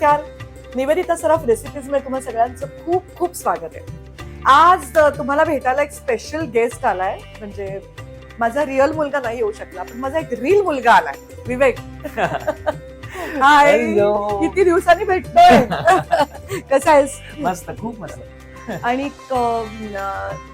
नमस्कार. निवेदिता सराफ रेसिपीजमध्ये तुम्हा सगळ्यांचं खूप खूप स्वागत आहे. आज तुम्हाला भेटायला एक स्पेशल गेस्ट आलाय. म्हणजे माझा रिअल मुलगा नाही येऊ शकला पण माझा एक रील मुलगा आलाय. विवेक. हाय. किती दिवसांनी भेटतोय? कसा आहेस? मस्त खूप मस्त. आणि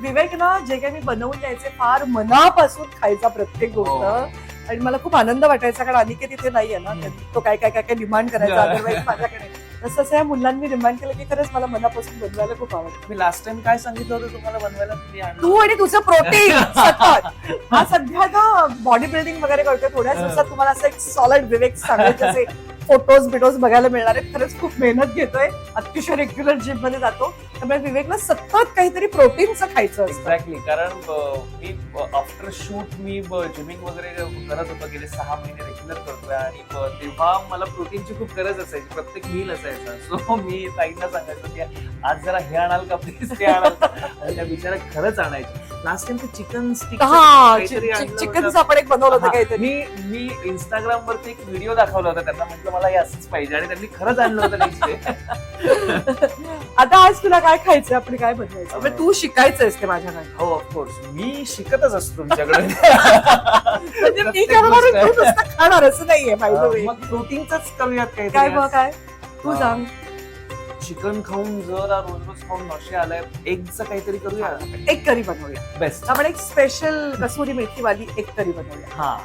विवेक ना जे काही मी बनवून द्यायचे फार मनापासून खायचा प्रत्येक गोष्ट. हो. आणि मला खूप आनंद वाटायचा कारण अनिकेत इथे नाहीये ना हम्म. तो काय काय काय काय डिमांड करायचा अदरवाईज माझ्याकडे. तसंच या मुलांनी डिमांड केलं की खरंच मला मनापासून बनवायला खूप आवडतं. मी लास्ट टाइम काय सांगितलं होतं तुम्हाला बनवायला? तू आणि तुझं प्रोटीन सतत. हा सध्या ना बॉडी बिल्डिंग वगैरे करतोय. थोड्याच दिवसात तुम्हाला असं एक सॉलिड विवेक सांगायचे असे फोटोज बिटोज बघायला मिळणार आहेत. खरंच खूप मेहनत घेतोय. अतिशय रेग्युलर जिममध्ये जातो. त्यामुळे विवेकला सतत काहीतरी प्रोटीनचं खायचं असतं. एक्झॅक्टली कारण मी आफ्टर शूट मी जिमिंग वगैरे करत होतो गेले सहा महिने रेग्युलर करतोय आणि तेव्हा मला प्रोटीनची खूप गरज असायची. प्रत्येक मील असायचा. सो मी ताईंना सांगायचो की आज जरा हे आणाल का प्लीज ते आणाल का? त्या बिचारा खरंच आणायची लास्ट टाइम ते चिकन स्टिक हा चिकनचं आपण एक बनवलं होतं काहीतरी. मी मी इंस्टाग्राम वरती एक व्हिडिओ दाखवला होता त्यांना. म्हटलं मला हे असंच पाहिजे. आणि त्यांनी खरंच आणलं होतं नेक्स्ट आता आज तुला काय खायचं आपण काय बनवायचं? म्हणजे तू शिकायचंयस ते माझ्याकडे हो ऑफकोर्स मी शिकतच असतो तुमच्याकडे. म्हणजे मी करणार खाणार असं नाहीये बाय द वे मग प्रोटीनच करूयात काय काय? तू. सांग. चिकन खाऊन जर रोज रोज खाऊन नशे आलाय एगचं काहीतरी करूया? एक करी बनवूया. बेस्ट आपण एक स्पेशल कसुरी मेथीवाली एक करी बनवूया. हा.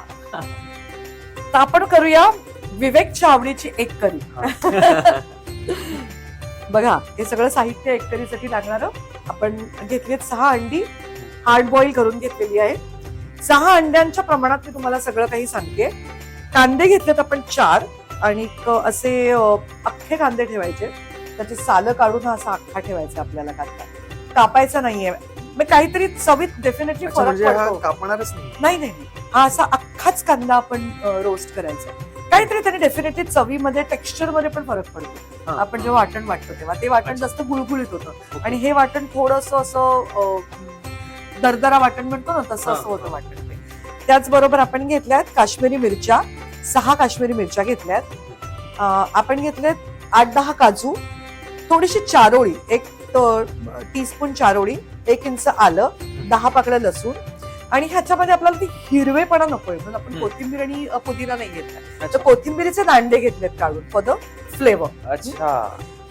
तर आपण करूया विवेकच्या आवडीची एक करी. बघा हे सगळं साहित्य एक करीसाठी लागणार आपण घेतलीत सहा अंडी. हार्ड बॉईल करून घेतलेली आहे. सहा अंड्यांच्या प्रमाणात मी तुम्हाला सगळं काही सांगते. कांदे घेतलेत आपण चार आणि असे अख्खे कांदे ठेवायचे. त्याची सालं काढून हा असा अख्खा ठेवायचा आपल्याला कांदा कापायचा नाहीये. मग काहीतरी चवीत डेफिनेटली फरक म्हणजे पडतो. कापणारच नाही नाही. हा असा अख्खाच कांदा आपण रोस्ट करायचा. काहीतरी त्याने डेफिनेटली चवीमध्ये टेक्स्चरमध्ये पण फरक पडतो. आपण. जेव्हा वाटण वाटतो तेव्हा. ते वाटण. जास्त गुळगुळीत होतं. आणि हे वाटण थोडस असं दरदरा वाटण म्हणतो ना तसं असं होतं. वाटण ते. त्याचबरोबर आपण घेतल्यात काश्मीरी मिरच्या. सहा काश्मीरी मिरच्या घेतल्यात. आपण घेतल्यात आठ दहा काजू. थोडीशी चारोळी एक टीस्पून चारोळी एक इंच आलं दहा पाकळ्या लसूण आणि ह्याच्यामध्ये आपल्याला ती हिरवेपणा नकोय म्हणून आपण. कोथिंबीर आणि पुदिना नाही घेतला तर. कोथिंबीरीचे दांडे घेतलेत काढून फॉर द फ्लेवर अच्छा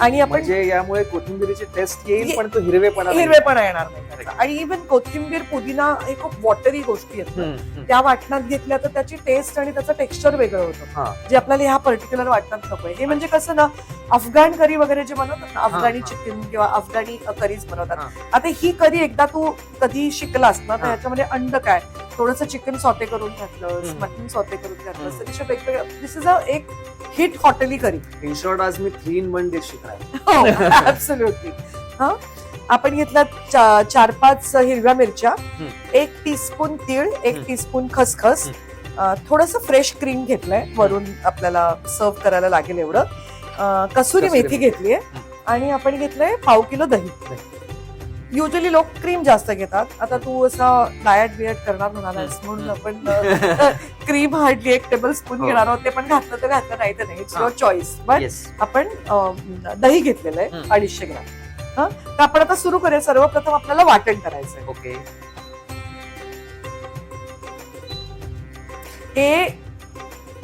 आणि आपण म्हणजे यामुळे कोथिंबीरीची टेस्ट येईल पण तो हिरवेपणा. हिरवेपणा येणार नाही त्याचा. आणि इव्हन कोथिंबीर पुदिना हे खूप वॉटरी गोष्टी आहेत हम्म, हम्म. त्या वाटणात घेतल्या तर त्याची टेस्ट आणि त्याचं टेक्स्चर वेगळं होतं हा. जे आपल्याला ह्या पर्टिक्युलर वाटणात नकोय हे म्हणजे कसं ना अफगाण करी वगैरे जे बनवतात ना अफगाणी हा. चिकन किंवा अफगाणी करीज बनवतात हा. आता ही करी एकदा तू कधी शिकलास ना तर हा. ह्याच्यामध्ये अंड काय थोडंसं चिकन सॉते करून घातलं. मटन सॉते करून घातलं हम्म. तसे वेगवेगळं दिस इज अ एक हिट हॉटेली करी इन शॉर्ट आज मी थ्री इन वन डिश शिकणार ऍब्सोल्युटली हा आपण घेतला चार पाच हिरव्या मिरच्या. एक टीस्पून तीळ एक. टीस्पून खसखस थोडस फ्रेश क्रीम घेतलंय वरून आपल्याला सर्व करायला लागेल एवढं कसुरी मेथी. घेतलीये आणि आपण घेतलंय पाव किलो दही युजली लोक क्रीम जास्त घेतात. आता तू असा डायट बिएट करणार म्हणालास म्हणून आपण क्रीम हार्डली एक टेबल स्पून हो. घेणार आहोत. ते पण घातलं तर घातलं नाही तर नाही. इट्स. युअर चॉईस बट आपण दही घेतलेलं आहे. अडीचशे ग्राम. हं? तर आपण आता सुरू करूया. सर्वप्रथम आपल्याला वाटण करायचंय ओके हे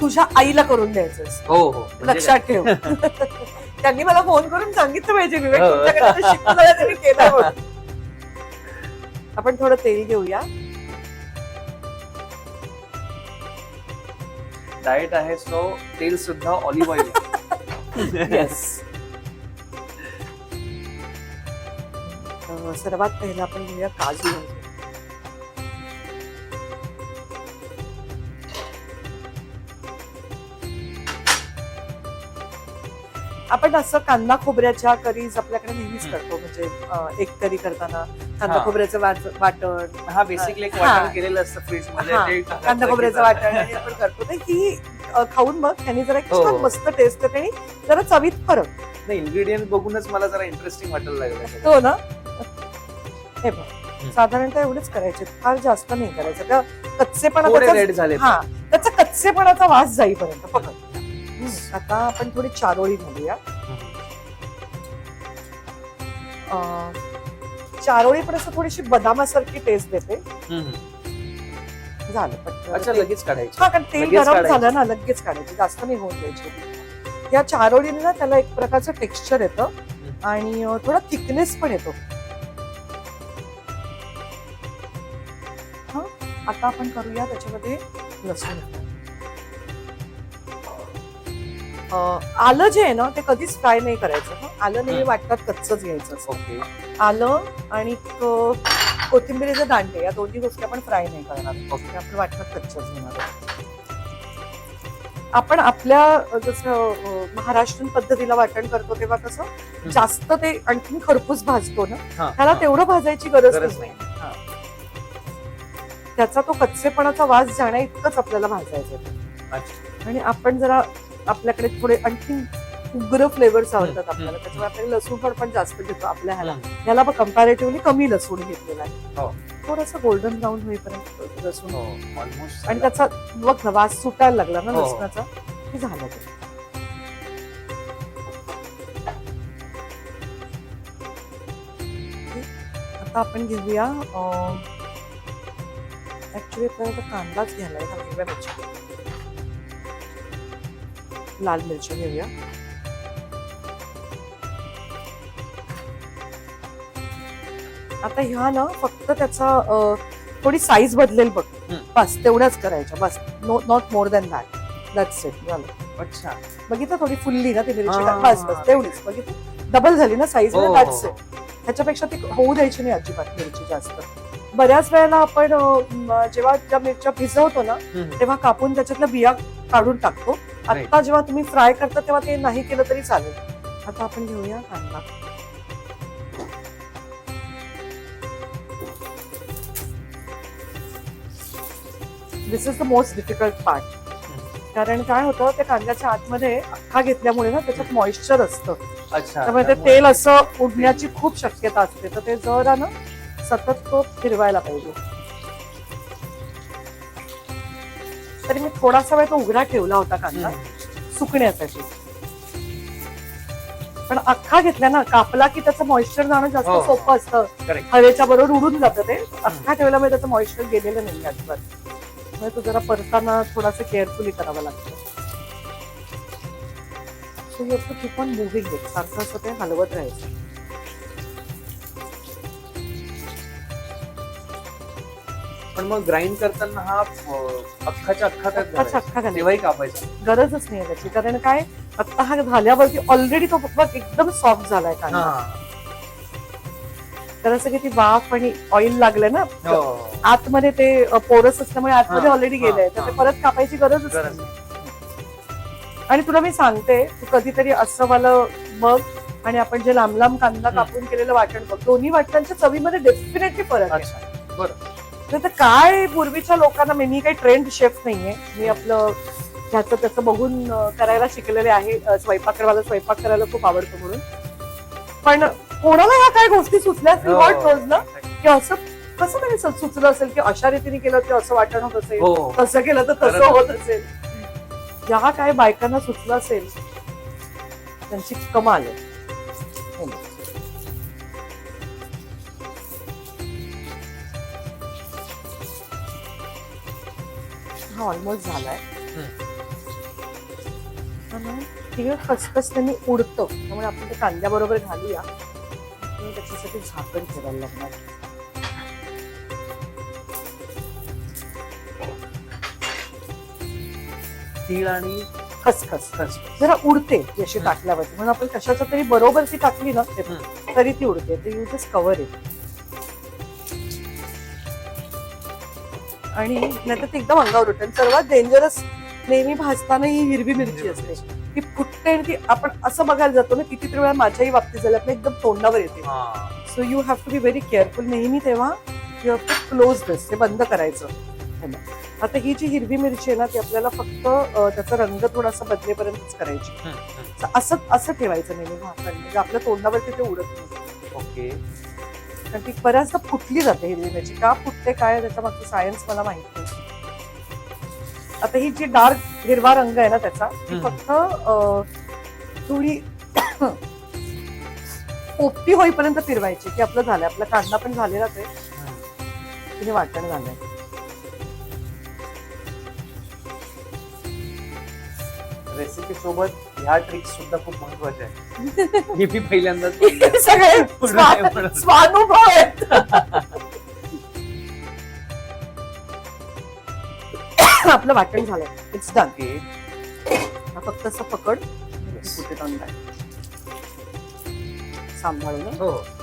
तुझ्या आईला करून द्यायचं हो हो. म्हणजे लक्षात ठेव. त्यांनी मला फोन करून सांगितलं पाहिजे. विवेक हो. तुमच्याकडे शिकून केलं. आपण थोडं तेल घेऊया. डाएट आहे सो तेल सुद्धा ऑलिव्ह ऑइल. येस सर्वात पहिला आपण घेऊया काजू. आपण असं कांदा खोबऱ्याच्या करीज आपल्याकडे नेहमीच. करतो. म्हणजे एक करी करताना कांदा हा. खोबऱ्याचं वाट- वाटण. हा बेसिकली एक हा. वाटण केलेलं असतं फ्रीजमध्ये हा. कांदा खोबऱ्याचं वाटण हे आपण करतो. तर ही खाऊन बघ. त्यांनी जरा एक हो. छान मस्त टेस्ट येते आणि जरा चवीत फरक. नाही इन्ग्रेडियंट बघूनच मला जरा इंटरेस्टिंग वाटायला लागलं हो ना? हे बघ. साधारणतः एवढेच करायचे. फार जास्त नाही करायचं. त्या कच्चेपणा त्याचा- हा कच्चेपणाचा वास जाईपर्यंत. फक्त आता आपण थोडी चारोळी घालूया. चारोळी पण असं थोडीशी बदामासारखी टेस्ट देते. झालं पण लगेच काढायची. हा कारण तेल गरम झालं ना लगेच काढायची. जास्त नाही होऊन द्यायची. या चारोळीने ना त्याला एक प्रकारचं टेक्स्चर येतं आणि थोडा थिकनेस पण येतो. आता आपण करूया त्याच्यामध्ये लसूण. आलं जे आहे ना ते कधीच फ्राय नाही करायचं. आलं नेहमी. वाटतात कच्चच घ्यायचं आलं आणि कोथिंबिरीचे दांडे या दोन्ही गोष्टी आपण फ्राय नाही करणार आपण वाटण्यात कच्चच घेणार. आपण आपल्या जसं महाराष्ट्रीयन पद्धतीला वाटण करतो तेव्हा कसं जास्त ते आणखीन खरपूस भाजतो ना त्याला. तेवढं भाजायची गरज गरज नाही. त्याचा तो कच्चेपणाचा वास जाण्या इतकंच आपल्याला भाजायचं आणि आपण जरा आपल्याकडे थोडे आणखीन उग्र फ्लेवर्स आवडतात आपल्याला. त्याच्यामुळे आपल्याला लसूण पण आपण जास्त घेतो आपल्या ह्याला. ह्याला पण कम्पॅरेटिव्हली कमी लसूण घेतलेला आहे हो. थोडंसं गोल्डन ब्राऊन होईपर्यंत लसूण हो आणि त्याचा बघ ना वास सुटायला लागला ना हो. लसणाचा की झालं ते आता आपण घेऊया ऍक्च्युली आपल्याला कांदाच घ्यायला आहे, लाल मिरच्या घेऊया. आता ह्या ना फक्त त्याचा थोडी साईज बदलेल बघ. बस तेवढ्याच करायच्या बस. Not more than that that's it झालं. अच्छा. बघितलं थोडी फुलली ना ती मिरची. बस बस तेवढीच. बघितलं? डबल झाली ना साईज दॅट्स इट त्याच्यापेक्षा ती होऊ द्यायची नाही अजिबात मिरची जास्त. बऱ्याच वेळेला आपण जेव्हा ज्या मिरच्या भिजवतो ना. तेव्हा कापून त्याच्यातल्या बिया काढून टाकतो. आता जेव्हा तुम्ही फ्राय करता तेव्हा ते नाही केलं तरी चालेल. आता आपण घेऊया कांदा. This is the most difficult part कारण काय होतं त्या कांद्याच्या आतमध्ये अख्खा घेतल्यामुळे ना त्याच्यात मॉइश्चर असतं. त्यामुळे ते तेल असं उडण्याची खूप शक्यता असते. तर ते जरा ना सतत तो फिरवायला पाहिजे. तरी मी थोडासा वेळ तो उघडा ठेवला होता कांदा. सुकण्यासाठी. पण अख्खा घेतला ना कापला की त्याचं मॉइश्चर जाणं जास्त हो. सोपं असतं. Correct. हवेच्या बरोबर उडून जातं ते. अख्खा ठेवल्यामुळे त्याचं मॉइश्चर गेलेलं नाही अजिबात. त्यामुळे तो जरा परताना थोडासा केअरफुली करावा लागतो. कीप ऑन मुव्हिंग इट सारखं असं ते हलवत राहायचं. पण मग ग्राइंड करताना हा अख्खाच्या अख्खा त्यात अख्खाच घालायचा. अख्खा घालायचा. तेव्हाही कापायचा. गरजच नाही त्याची. कारण काय? आता हा झाल्यावरती ऑलरेडी तो बघ एकदम सॉफ्ट झालाय कांदा. हा. तर असं की ती वाफ आणि ऑइल लागलं ना हो. आतमध्ये ते अ, पोरस असल्यामुळे आतमध्ये हा, ऑलरेडी हा, गेलंय. तर ते हा. परत कापायची गरजच गरज नाही. आणि तुला मी सांगते तू कधीतरी असं मला बघ आणि आपण जे लांब लांब कांदा. कापून केलेलं वाटण बघ. दोन्ही वाटणांच्या चवीमध्ये डेफिनेटली फरक आहे. अच्छा. तर ते काय पूर्वीच्या लोकांना मी काही ट्रेंड शेफ नाहीये. मी आपलं ह्याचं त्याचं बघून करायला शिकलेले आहे. स्वयंपाक मला स्वयंपाक करायला खूप आवडतं म्हणून. पण कोणाला ह्या काय गोष्टी सुचल्या? हो. ना की असं कसं सु- सुचलं असेल की अशा रीतीने केलं की असं वाटण होत असेल. हो. तसं केलं तर तसं. होत असेल. या काय बायकांना सुचलं असेल? त्यांची कमाल आहे. हो. हा ऑलमोस्ट झालाय तिकडे खसखस त्यांनी उडतं. त्यामुळे आपण ते कांद्याबरोबर घालूया. आणि त्याच्यासाठी झाकण ठेवायला लागणार. तीळ आणि खसखस. खसखस. जरा उडते ती अशी. टाकल्यावरती. म्हणून आपण कशाच्या तरी बरोबर ती टाकली ना. तरी ती उडते. ते यू जस्ट कव्हर आणि नाहीतर ती एकदम अंगावर उठते. आणि सर्वात डेंजरस नेहमी भाजताना ही हिरवी मिरची असते. ती फुटते आणि ती आपण असं बघायला जातो ना कितीतरी वेळा माझ्याही बाबतीत झालं आपल्या एकदम तोंडावर येते. हा. So you have to be very careful नेहमी तेव्हा you have to close this ते बंद करायचं. आता ही जी हिरवी मिरची आहे ना ती आपल्याला फक्त त्याचा रंग थोडासा बदलेपर्यंतच करायची. असं असं ठेवायचं नेहमी भाकण म्हणजे आपल्या तोंडावरती ते उडत नाही. ओके. कारण ती बऱ्याचदा फुटली जाते हिरवी मिरची. का फुटते काय त्याच्या मागचं सायन्स मला माहीत नाही. आता ही जी डार्क हिरवा रंग आहे ना त्याचा ती. फक्त थोडी पोपटी होईपर्यंत फिरवायची की आपलं झालंय. आपला कांदा पण झालेलाच आहे. की हे वाटण झालंय. रेसिपी सोबत ह्या ट्रिक्स सुद्धा खूप महत्त्वाच्या आहेत हे मी पहिल्यांदाच सगळे स्वा-. स्वानुभव आहेत. आपलं वाटण झालंय. इट्स डन ओके फक्त असं पकड. टाक. सांभाळून. हं.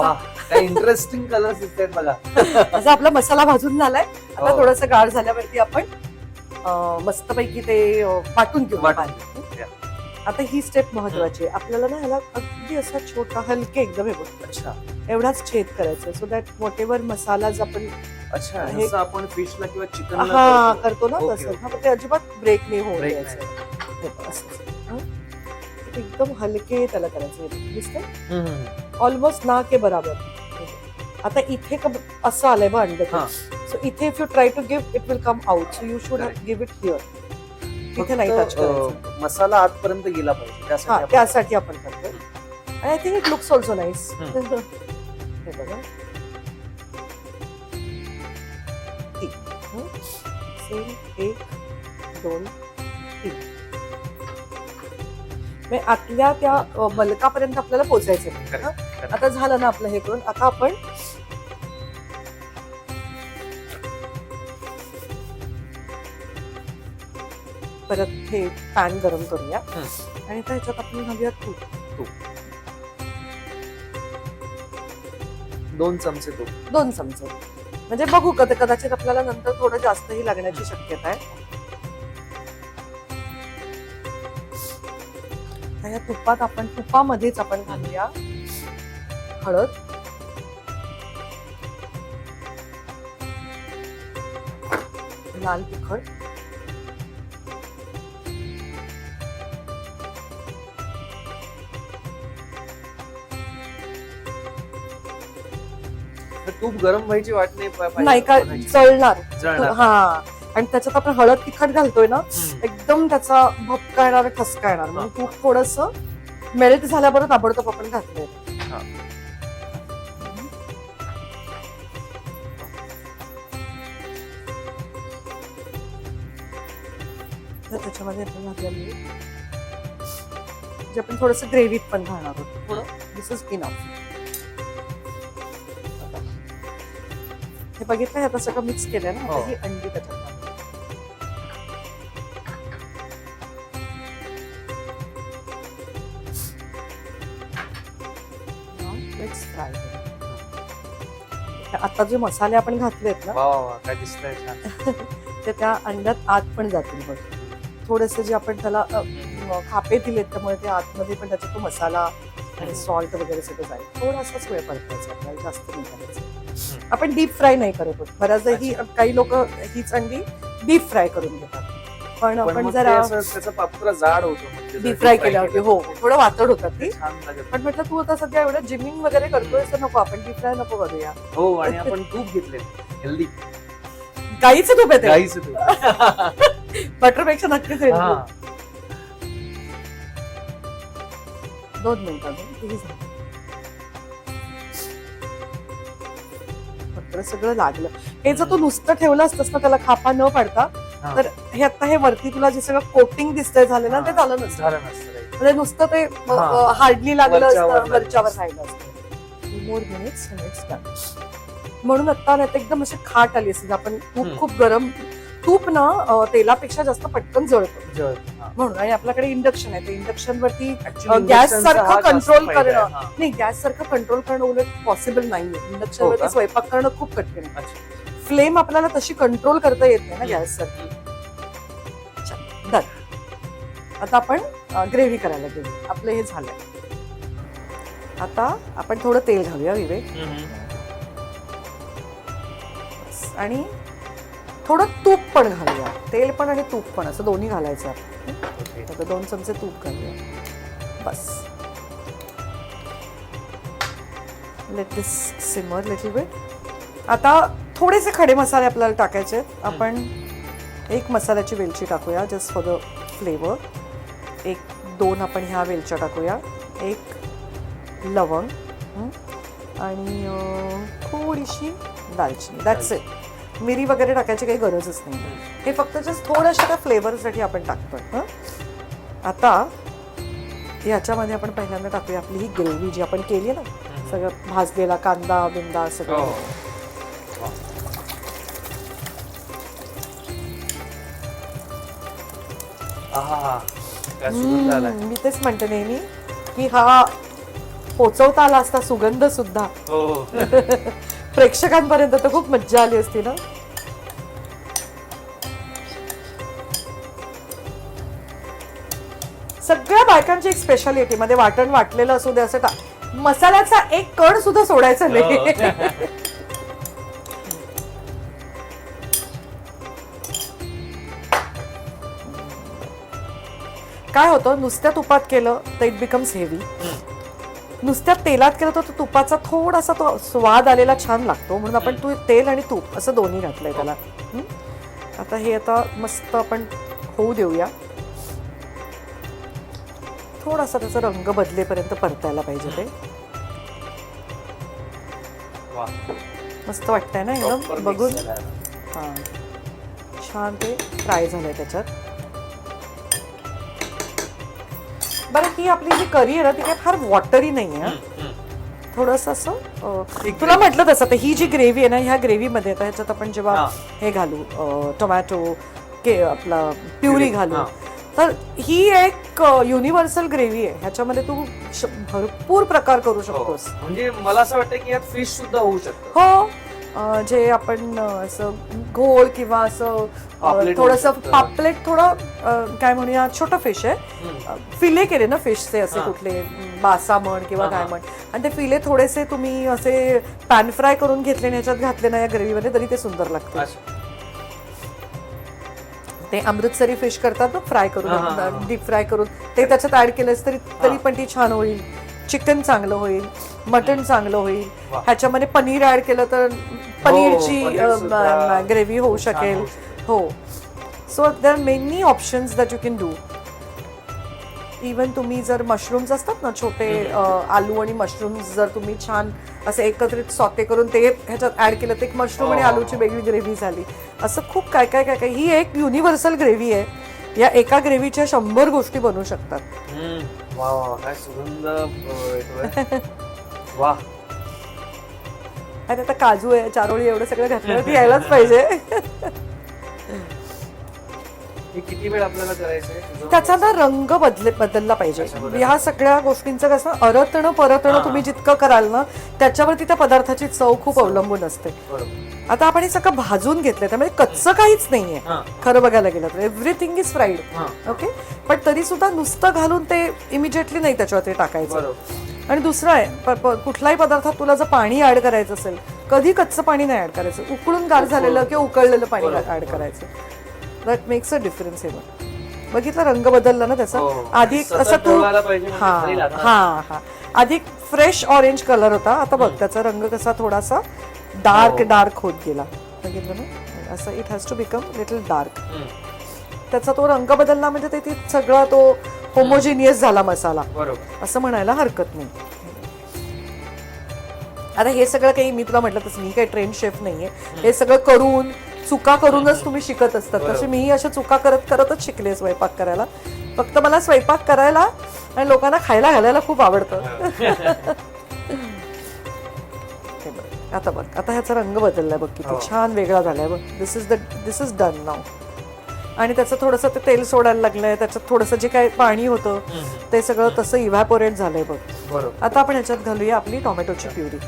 वा काय इंटरेस्टिंग कलर्स दिसत आहेत बघा. असा आपला मसाला भाजून झालाय. आता हो. थोडस गार झाल्यावरती आपण मस्तपैकी ते वाटून घेऊ. आता ही स्टेप महत्वाची आहे. आपल्याला ना ह्याला अगदी असा छोटा हलके एकदम हे अच्छा. एवढाच छेद करायचा. सो दॅट वॉट एव्हर मसाला आपण अच्छा हे- आपण फिशला किंवा हा चिकनला करतो ना तसं. हा, ते अजिबात ब्रेक नाही होऊ द्यायचं. हे असं. एकदम हलके त्याला करायचं दिसतंय? ऑलमोस्ट ना के बराबर. आता इथे क- असं आलंय बघ अंड. हा. सो इथे if you try to give it will come out so you should. Give it here तिथे नाही टच मसाला आतपर्यंत गेला पाहिजे. त्यासाठी आपण- करतो आणि I think it looks also nice. हे बघा. एक दोन म्हणजे आतल्या त्या बलकापर्यंत आपल्याला पोचायचं. आता झालं ना आपलं हे करून. आता आपण परत हे पॅन गरम करूया. आणि त्याच्यात आपण घालूया तूप. दोन चमचे तूप. दोन चमचे. म्हणजे बघू कदाचित आपल्याला नंतर थोडं जास्तही लागण्याची शक्यता आहे. या तुपात आपण तुपामध्येच आपण घालूया हळद लाल तिखट तूप गरम व्हायची वाट नाही का. जळणार जळणार. हा आणि त्याच्यात आपण हळद तिखट घालतोय ना. एकदम त्याचा भपका येणार ठसका येणार म्हणजे तूप थोडस मेल्ट झाल्याबरोबर ताबडतोब आपण. तर त्याच्यामध्ये आपण घातलं जे आपण थोडस ग्रेव्हीत पण घालणार आहोत. थोडं दिस इज़ इनफ हे बघितलं आता सगळं मिक्स केलंय ना? ही अंडी त्याच्यात. आता जे मसाले आपण घातलेत ना वा वा वा काय दिसतंय छान. ते त्या अंड्यात आत पण जातील बघ. थोडेसे जे आपण त्याला अ, खापे दिलेत त्यामुळे ते आतमध्ये पण त्याचा तो मसाला आणि सॉल्ट वगैरे सगळं जाईल. थोडासाच वेळ परतायचा आपल्याला जास्त नाही करायचं. आपण डीप फ्राय नाही करत आहोत बऱ्याचदा ही काही लोक हीच अंडी डीप फ्राय करून घेतात. पण पण आपण जरा त्याचा पापुत्रा जाड होतो डीप फ्राय केलं हो तर थोडं वातड होतात ते. पण म्हटलं तू आता सध्या एवढं जिमिंग वगैरे करतोय तर नको आपण डीप फ्राय नको करूया. हो आणि आपण तूप घेतले. हेल्दी गाईचं तूप येते गाईचं तूप. बटरपेक्षा नक्कीच येईल हा. दोन मिनिटं सगळं लागलं. हे जर तू नुसतं ठेवलं असतंस ना त्याला खापा न पाडता हा. तर हे आता हे वरती तुला जे सगळं कोटिंग दिसतंय झालं ना ते झालं नसतं झालं नसतं काही. म्हणजे नुसतं ते. हार्डली लागलं असतं वरच्यावर. राहिलं असतं मोर मिनिट्स म्हणून आता एकदम अशी खाट आली असते आपण हम्म. खूप गरम तूप ना तेलापेक्षा जास्त पटकन जळतं. म्हणून आणि आपल्याकडे इंडक्शन आहे ते इंडक्शन वरती गॅस सारखं आहे. करणं. नाही गॅस सारखं कंट्रोल करणं उलट पॉसिबल नाहीये इंडक्शन हो वरती? स्वयंपाक करणं खूप कठीण आहे. फ्लेम आपल्याला तशी कंट्रोल करता येत नाही ना. गॅस सारखी डन. आता आपण ग्रेव्ही करायला गेलो आपलं हे झालंय. आता आपण थोडं तेल घालूया विवेक. आणि थोडं तूप पण घालूया. तेल पण आणि तूप पण असं दोन्ही घालायचं आपण. आता दोन चमचे तूप घालूया. बस. Let this simmer little bit आता थोडेसे खडे मसाले आपल्याला टाकायचे आहेत. आपण एक मसाल्याची वेलची टाकूया जस्ट फॉर द फ्लेवर एक दोन आपण ह्या वेलच्या टाकूया. एक लवंग हं? आणि थोडीशी दालचिनी. दॅट्स इट मिरी वगैरे टाकायची काही गरजच नाही. हे फक्त जस्ट थोड्याशा त्या फ्लेवरसाठी आपण टाकतोय हं? आता ह्याच्यामध्ये आपण पहिल्यांदा टाकूया आपली ही ग्रेव्ही जी आपण केली आहे ना सगळं भाजलेला कांदा बिंदा हो. सगळं आहा काय सुगंध आलाय. हम्म, मी तेच म्हणते नेहमी की हा पोचवता आला असता सुगंध सुद्धा. हो प्रेक्षकांपर्यंत तर खूप मज्जा आली असती ना? सगळ्या बायकांची एक स्पेशालिटी मध्ये वाटण वाटलेलं असू दे असं टा मसाल्याचा एक कण सुद्धा सोडायचा नाही. हो. काय होतं नुसत्या तुपात केलं तर इट बिकम्स हेवी नुसत्या तेलात केलं तर तो तुपाचा थोडासा तो स्वाद आलेला छान लागतो. म्हणून आपण तू तेल आणि तूप असं दोन्ही घातलंय त्याला. हं? आता हे आता मस्त आपण होऊ देऊया. थोडासा त्याचा रंग बदलेपर्यंत परतायला पाहिजे ते. मस्त वाटतंय ना एकदम? बघून. हा. छान ते फ्राय झालंय त्याच्यात. बरं ही आपली जी करी आहे ती काय फार वॉटरी नाही आहे. थोडस असं अं, तुला म्हटलं तसं तर ही जी ग्रेव्ही आहे ना ह्या ग्रेव्हीमध्ये आता ह्याच्यात आपण जेव्हा हा. घालू अं, टोमॅटो के आपला प्युरी घालू. तर ही एक युनिव्हर्सल ग्रेव्ही आहे ह्याच्यामध्ये तू श- भरपूर प्रकार करू हो. शकतोस म्हणजे मला असं वाटतं की यात फिश सुद्धा होऊ शकतं हो जे आपण असं घोळ किंवा असं थोडस. पापलेट थोडं काय म्हणूया छोटं फिश आहे. फिले केले ना फिशचे असे. कुठले बासा म्हण किंवा काय. म्हण आणि ते फिले थोडेसे तुम्ही असे पॅन फ्राय करून घेतले आणि याच्यात घातले ना या ग्रेव्हीमध्ये तरी ते सुंदर लागते. ते अमृतसरी फिश करतात ना फ्राय करून. डीप फ्राय करून ते त्याच्यात ऍड केलंस तरी तरी पण ती छान होईल चिकन चांगलं होईल मटन चांगलं होईल. ह्याच्यामध्ये पनीर ऍड केलं तर पनीरची पनीर सुद्धा ग्रेव्ही होऊ शकेल. हो. So there many options that you can do even तुम्ही जर मशरूम्स असतात ना छोटे आलू आणि मशरूम्स जर तुम्ही छान असे एकत्रित सॉते करून ते ह्याच्यात ऍड केलं तर एक मशरूम आणि हो. आलूची वेगळी ग्रेव्ही झाली. असं खूप काय काय काय काय ही एक युनिव्हर्सल ग्रेव्ही आहे. या एका ग्रेव्हीच्या शंभर गोष्टी बनवू शकतात. वा वा काय सुगंध येतोय. वा आणि आता काजू आहे चारोळी एवढं सगळं घातलं ती यायलाच पाहिजे हे किती वेळ आपल्याला करायचंय त्याचा ना रंग बदले बदलला पाहिजे. ह्या सगळ्या गोष्टींचं कसं अरतणं परतणं. तुम्ही जितकं कराल ना त्याच्यावरती त्या पदार्थाची चव खूप. अवलंबून असते बरोबर आता आपण हे सगळं भाजून घेतलंय त्यामुळे कच्चं काहीच नाहीये. हा. खरं बघायला गेलं तर. एव्हरीथिंग इज फ्राईड ओके पण तरी सुद्धा नुसतं घालून ते इमिजिएटली नाही त्याच्यावरती टाकायचं. बरोबर. आणि दुसरं आहे प- प- कुठल्याही पदार्थात तुला जर पाणी ऍड करायचं असेल कधी कच्चं पाणी नाही ऍड करायचं. उकळून गार झालेलं किंवा उकळलेलं पाणी. ऍड करायचं. दॅट मेक्स अ डिफरन्स हे बघ. बघितलं रंग बदलला ना त्याचा? हो. आधी सतत असं तू पाहिजे म्हणजे हा खाली लागणार. हा हा. आधी फ्रेश ऑरेंज कलर होता. आता बघ त्याचा रंग कसा थोडासा डार्क हो. डार्क होत गेला. बघितलं ना? असं it has to become little dark. त्याचा तो रंग बदलला म्हणजे ते सगळा तो होमोजिनियस झाला मसाला. असं म्हणायला हरकत नाही. आता हे सगळं काही मी तुला म्हटलं तसं मी काही ट्रेन शेफ नाहीये. हे सगळं करून चुका करूनच तुम्ही शिकत असतात. तसे मीही अशा चुका करत करतच शिकले स्वयंपाक करायला. फक्त मला स्वयंपाक करायला आणि लोकांना खायला घालायला खूप आवडतं. हे. आता बघ आता ह्याचा रंग बदललाय बघ किती हो. छान वेगळा झालाय बघ. This is the this is done now आणि त्याचं थोडंसं ते तेल सोडायला लागलंय त्याच्यात थोडंसं जे काही पाणी होतं. ते सगळं तसं इव्हॅपोरेट झालंय बघ. आता आपण ह्याच्यात घालूया आपली टोमॅटोची प्युरी.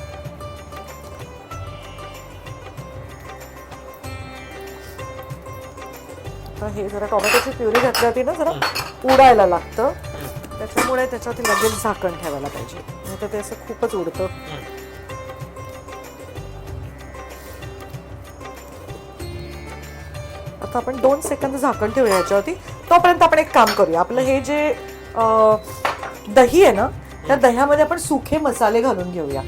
हे जरा टोमॅटोची प्युरी घातली ना जरा उडायला लागतं. त्याच्यामुळे त्याच्यावरती लगेच झाकण ठेवायला पाहिजे. नाही तर ते असं खूपच उडतं. आता आपण दोन सेकंद झाकण ठेवूया याच्यावरती. तोपर्यंत आपण एक काम करूया. आपलं हे जे दही आहे ना त्या दह्यामध्ये आपण सुखे मसाले घालून घेऊया.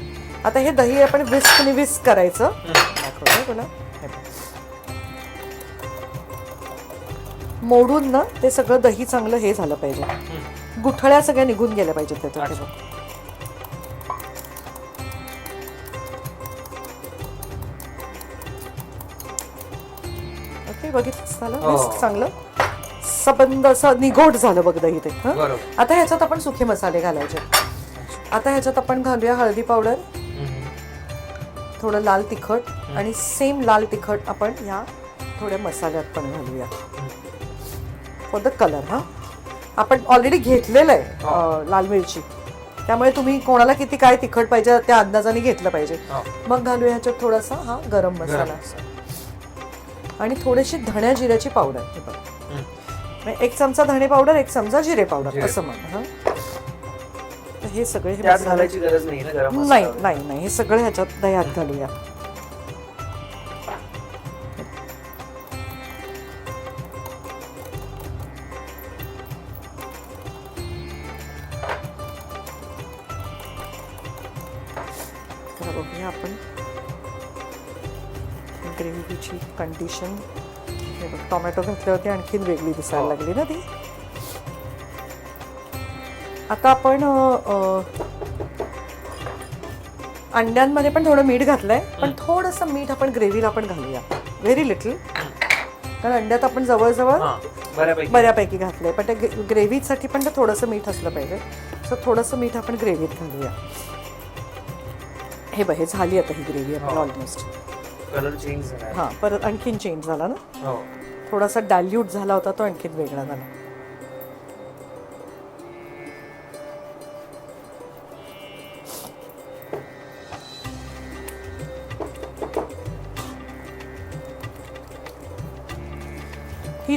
आता हे दही आपण विस्क विस्क करायचं. मोडून ना ते सगळं दही चांगलं हे झालं पाहिजे. गुठळ्या सगळ्या निघून गेल्या पाहिजेत त्याच्या झालं. हो. मस्त चांगलं. सबंध असं निगोट झालं बघ दही ते हं? बरोबर. आता ह्याच्यात आपण सुखे मसाले घालायचे. आता ह्याच्यात आपण घालूया हळदी पावडर. थोडं लाल तिखट आणि सेम लाल तिखट आपण ह्या थोड्या मसाल्यात पण घालूया. फॉर द कलर हा? आपण ऑलरेडी घेतलेलं आहे अं, लाल मिरची. त्यामुळे तुम्ही कोणाला किती काय तिखट पाहिजे त्या अंदाजाने घेतलं पाहिजे. मग घालूया ह्याच्यात थोडासा हा गरम मसाला. आणि थोडीशी धण्या जिऱ्याची पावडर हे बघ म्हणजे एक चमचा धणे पावडर एक चमचा जिरे पावडर. असं म्हण हा हे सगळे नाही. नाही नाही हे सगळं ह्याच्यात दह्यात घालूया कंडिशन हे बघ टोमॅटो घातले होते आणखीन वेगळी दिसायला हो. लागली ना ती. आता आपण अंड्यांमध्ये पण थोडं मीठ घातलंय पण थोडंसं मीठ आपण ग्रेव्हीला पण घालूया. व्हेरी लिटल कारण अंड्यात आपण जवळजवळ हा, बऱ्यापैकी. बऱ्यापैकी घातलंय. पण त्या ग्रेव्हीसाठी पण थोडंसं मीठ असलं पाहिजे. सो थोडंसं मीठ आपण ग्रेव्हीत घालूया. हे बघ हे झाली आता ही ग्रेव्ही आपली हो. ऑलमोस्ट कलर चेंज झाला. हां परत आणखीन चेंज झाला ना? हो. थोडासा डाल्यूट झाला होता तो आणखीन वेगळा झाला.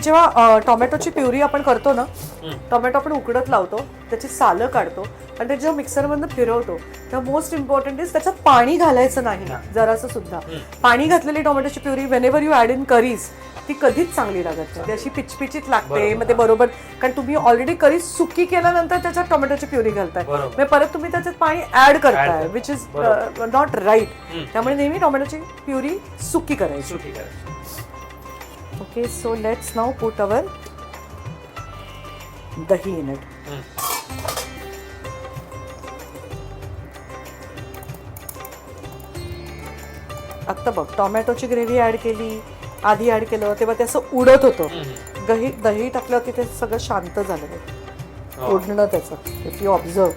जेव्हा टोमॅटोची प्युरी आपण करतो ना टोमॅटो आपण उकडत लावतो त्याची सालं काढतो आणि ते जेव्हा मिक्सरमधनं फिरवतो. तेव्हा मोस्ट इम्पॉर्टंट इज त्याच्यात पाणी घालायचं नाही जरासं सुद्धा. पाणी घातलेली टोमॅटोची puree whenever you add in curries ती कधीच चांगली लागत नाही. ती अशी पिचपिचीत लागते मग ते बरोबर कारण तुम्ही ऑलरेडी करी सुकी केल्यानंतर त्याच्यात टोमॅटोची प्युरी घालताय. मग परत तुम्ही त्याच्यात पाणी ऍड करताय. Which is. Not right. त्यामुळे नेहमी टोमॅटोची प्युरी सुकी करायची. Okay so let's now put our dahi in it आत्ता बघ टोमॅटोची ग्रेव्ही ऍड केली आधी ऍड केलं तेव्हा ते असं उडत होतं. दही दही टाकल्यावरती ते सगळं शांत झालं. उडणं त्याचं इफ यू ऑब्झर्व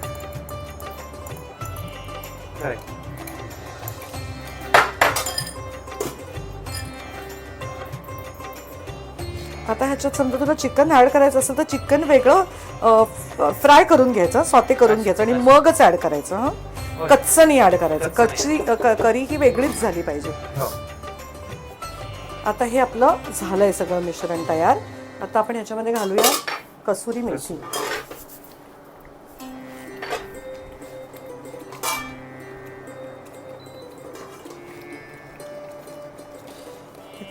आता ह्याच्यात समजा तुला चिकन ऍड करायचं असेल तर चिकन वेगळं फ्राय करून घ्यायचं सॉते करून घ्यायचं आणि मगच ऍड करायचं हा? होय. कच्चं नाही ऍड करायचं कच्चं करी ही वेगळीच झाली पाहिजे. हो. आता हे आपलं झालंय सगळं मिश्रण तयार. आता आपण ह्याच्यामध्ये घालूया कसुरी मेथी.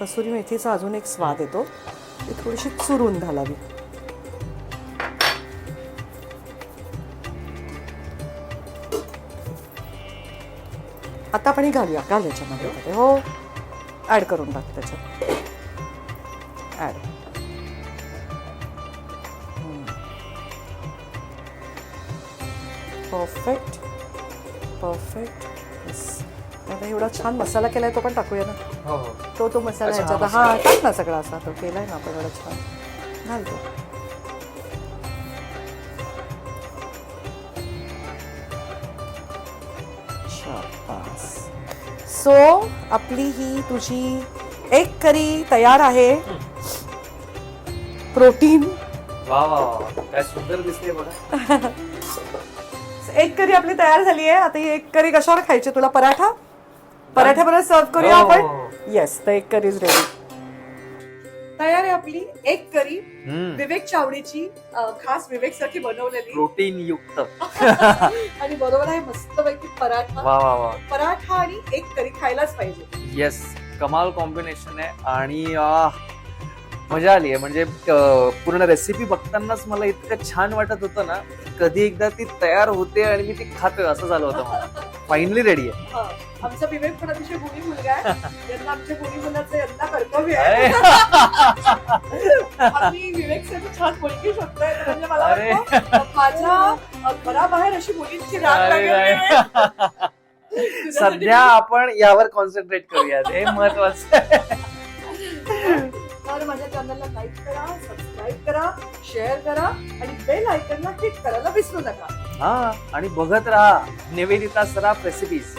कसुरी मेथीचा अजून एक स्वाद येतो. ती थोडीशी चुरून घालावी. आता आपण ही घालूया घाल याच्यामध्ये आता ते. हो. ऍड करून टाक त्याच्यात ऍड परफेक्ट परफेक्ट येस आता एवढा छान मसाला केलाय तो पण टाकूया ना. हो हो. तो तो मसाला अच्छा, हा ह्याच्यात हा टाक ना सगळा असा तो केलाय ना आपण एवढा छान घालतो सो आपली ही तुझी एक करी तयार आहे प्रोटीन वा वा वा काय सुंदर दिसते बघा एक करी आपली तयार झाली आहे आता ही एक करी कशावर खायची तुला पराठा पराठ्याबरोबर सर्व करूया हो. आपण येस तर एक करी इज रेडी तयार आहे आपली एक करी विवेक चावडीची खास विवेकसाठी बनवलेली. प्रोटीन युक्त आणि बरोबर आहे मस्तपैकी पराठा. वा वा वा. पराठा आणि एक करी खायलाच पाहिजे. येस कमाल कॉम्बिनेशन आहे. आणि मजा आली आहे. म्हणजे पूर्ण रेसिपी बघतानाच मला इतकं छान वाटत होतं ना कधी एकदा ती तयार होते आणि मी ती खातोय असं झालं होतं मला. फायनली रेडी आहे हा. आमचा विवेक पण अतिशय गुणी मुलगा आहे यांना आमच्या गुणी मुलाचं यंदा कर्तव्य आहे आम्ही विवेकसाठी छान मुलगी शोधतोय म्हणजे मला अरे. वाटतं माझ्या घराबाहेर अशी मुलींची रांग अरे. तुझ्यासाठी सध्या आपण यावर कॉन्सन्ट्रेट करूया हे महत्वाचं आहे. तर माझ्या चॅनलला लाईक करा सबस्क्राईब करा शेअर करा आणि बेल आयकनला क्लिक करायला विसरू नका हा आणि बघत राहा निवेदिता सराफ रेसिपीज